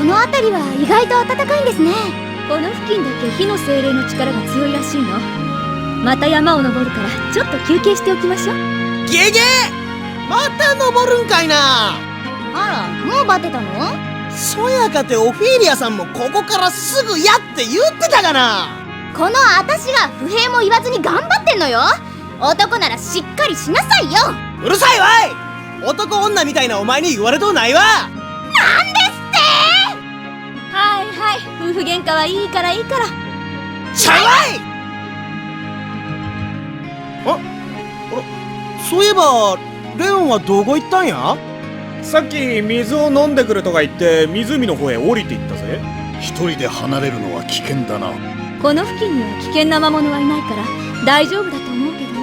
この辺りは意外と暖かいんですね。この付近だけ火の精霊の力が強いらしいの。また山を登るからちょっと休憩しておきましょう。ゲゲ！また登るんかいな！あらもうバテたの？そやかてオフィーリアさんもここからすぐやって言ってたがな！この私が不平も言わずに頑張ってんのよ。男ならしっかりしなさいよ。うるさいわい！男女みたいなお前に言われとうないわ！なんですはいはい。夫婦喧嘩はいいからいいから。ちゃうわい！ああらそういえばレオンはどこ行ったんや？さっき水を飲んでくるとか言って湖の方へ降りていったぜ。一人で離れるのは危険だな。この付近には危険な魔物はいないから大丈夫だと思うけど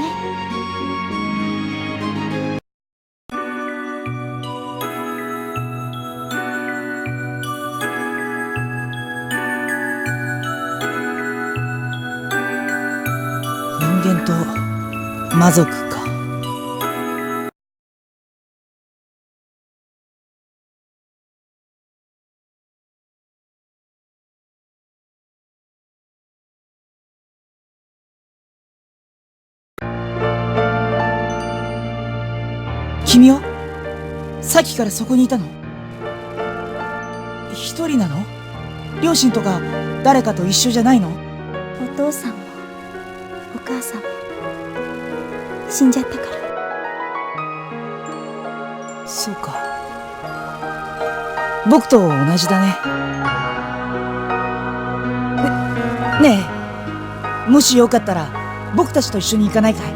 魔族か。君はさっきからそこにいたの？一人なの？両親とか誰かと一緒じゃないの？お父さんもお母さんも。死んじゃったから。そうか。僕と同じだね。ねねえ。もしよかったら僕たちと一緒に行かないかい？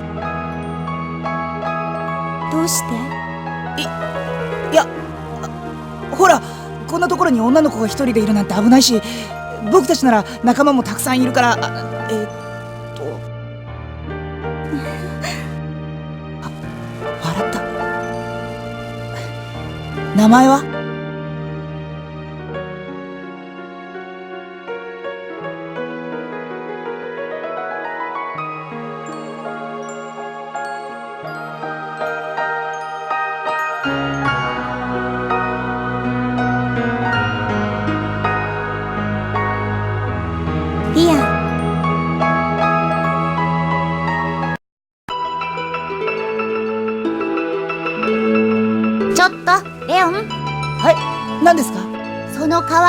どうして？いやあほらこんなところに女の子が一人でいるなんて危ないし僕たちなら仲間もたくさんいるからあえーっと名前は？リア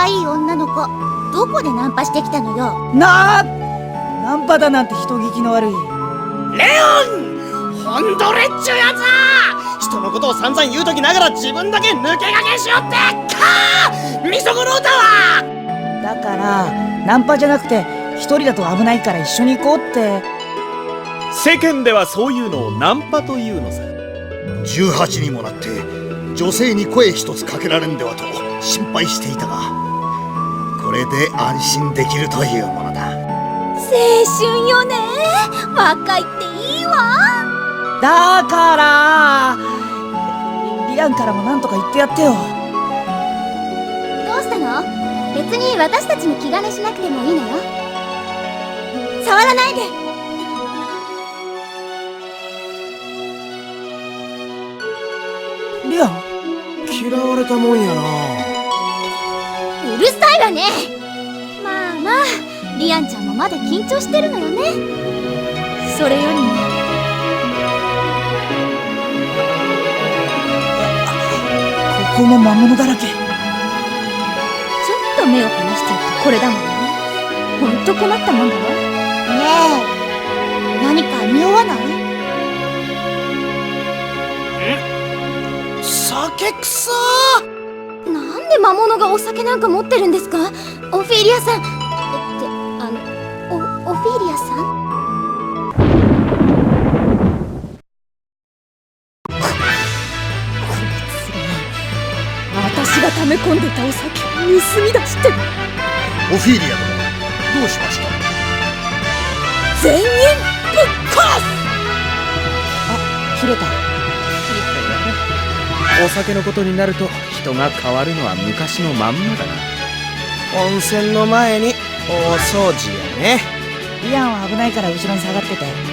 可愛い女の子。どこでナンパしてきたのよ？なあナンパだなんて人聞きの悪い。レオン！ホンドレッチュやつ人のことを散々言うときながら自分だけ抜け駆けしよって！かーみそごの歌は！だからナンパじゃなくて一人だと危ないから一緒に行こうって。世間ではそういうのをナンパというのさ。18にもなって女性に声一つかけられんではと心配していたがこれで安心できるというものだ。青春よね。若いっていいわ。だから。リアンからもなんとか言ってやってよ。どうしたの？別に私たちに気兼ねしなくてもいいのよ。触らないで。リアン？嫌われたもんやなうるさいわね。まあまあリアンちゃんもまだ緊張してるのよね。それよりもここも魔物だらけ。ちょっと目を離してるとこれだもんね。ほんと困ったもんだわねえ。何か匂わない？酒くさなんで魔物がお酒なんか持ってるんですか？オフィーリアさん。ってあのおオフィーリアさん？私が溜め込んでたお酒を盗み出してオフィーリア殿どうしました？全員ぶっ殺す！切れた。お酒のことになると人が変わるのは昔のまんまだな。温泉の前に大掃除やね。リアンは危ないから後ろに下がってて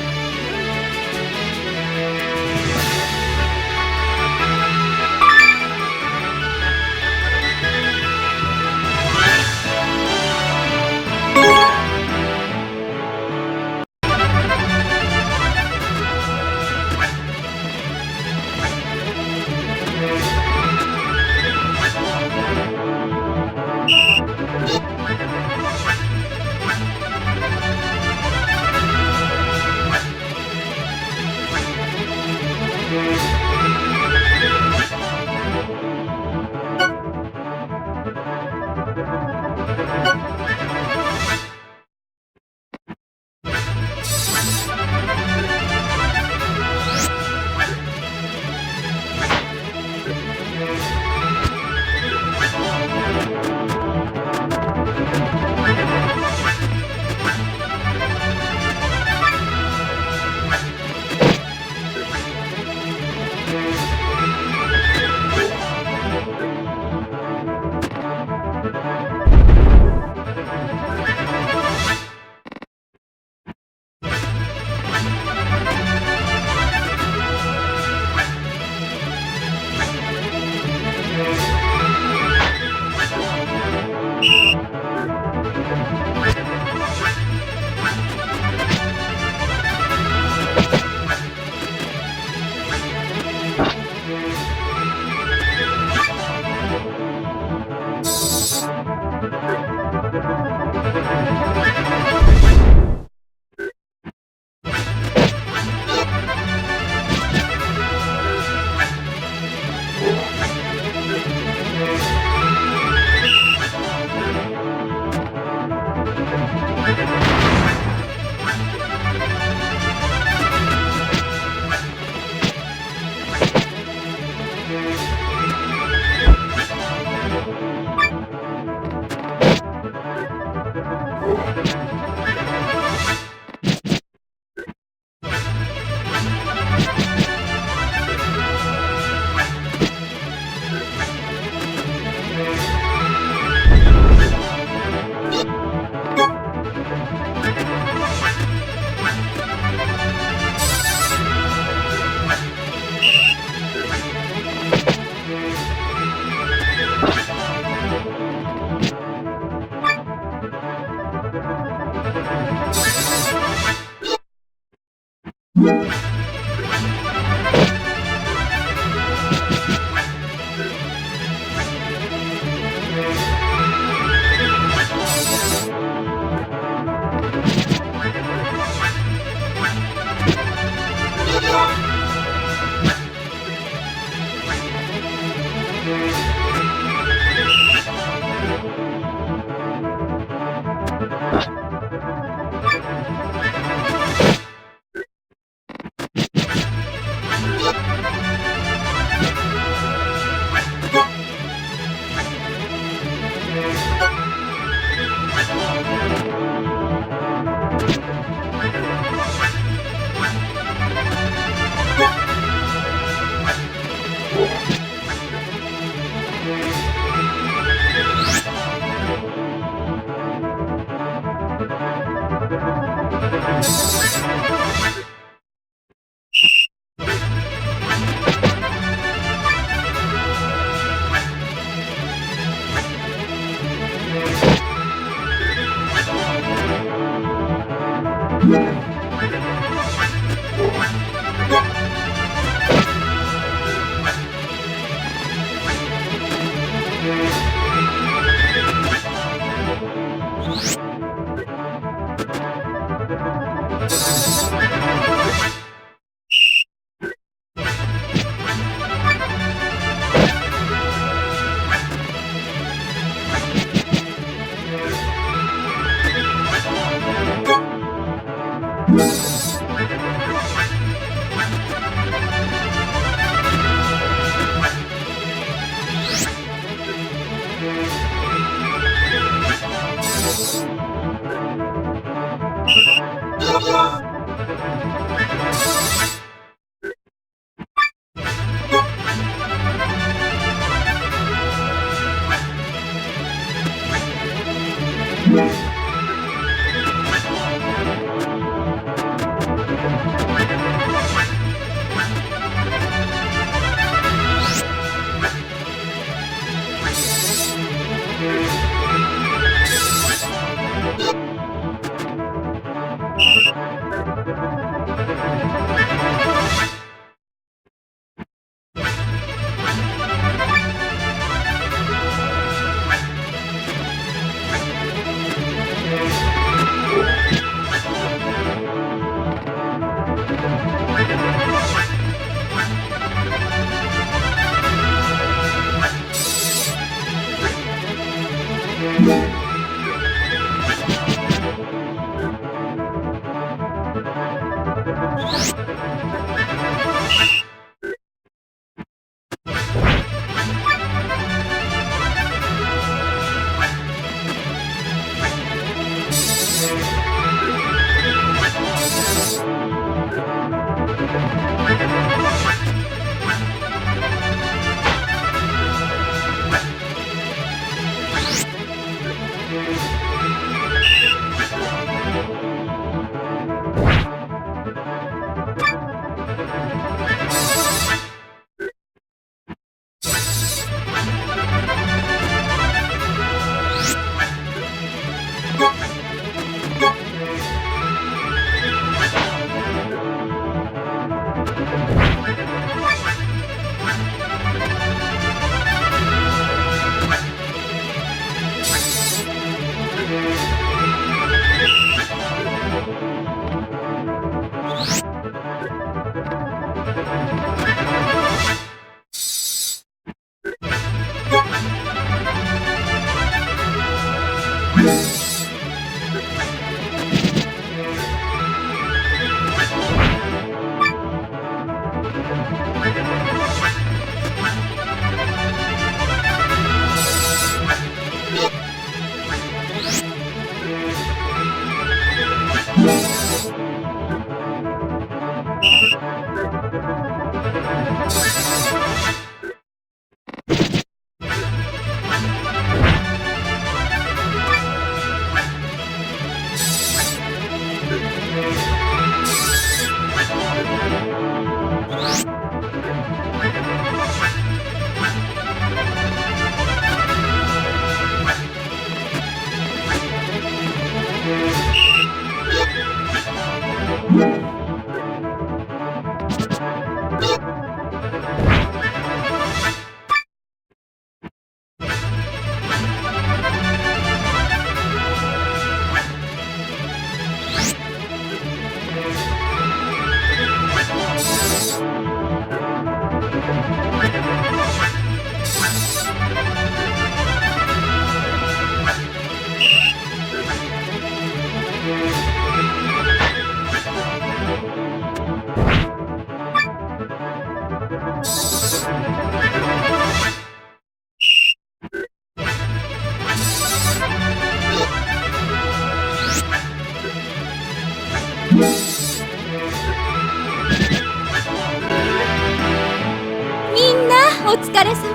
疲れ様。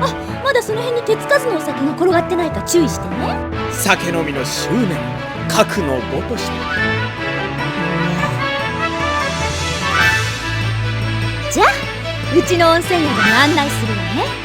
あまだその辺に手つかずのお酒が転がってないか注意してね。酒飲みの執念核の母とし。てじゃあうちの温泉宿に案内するわね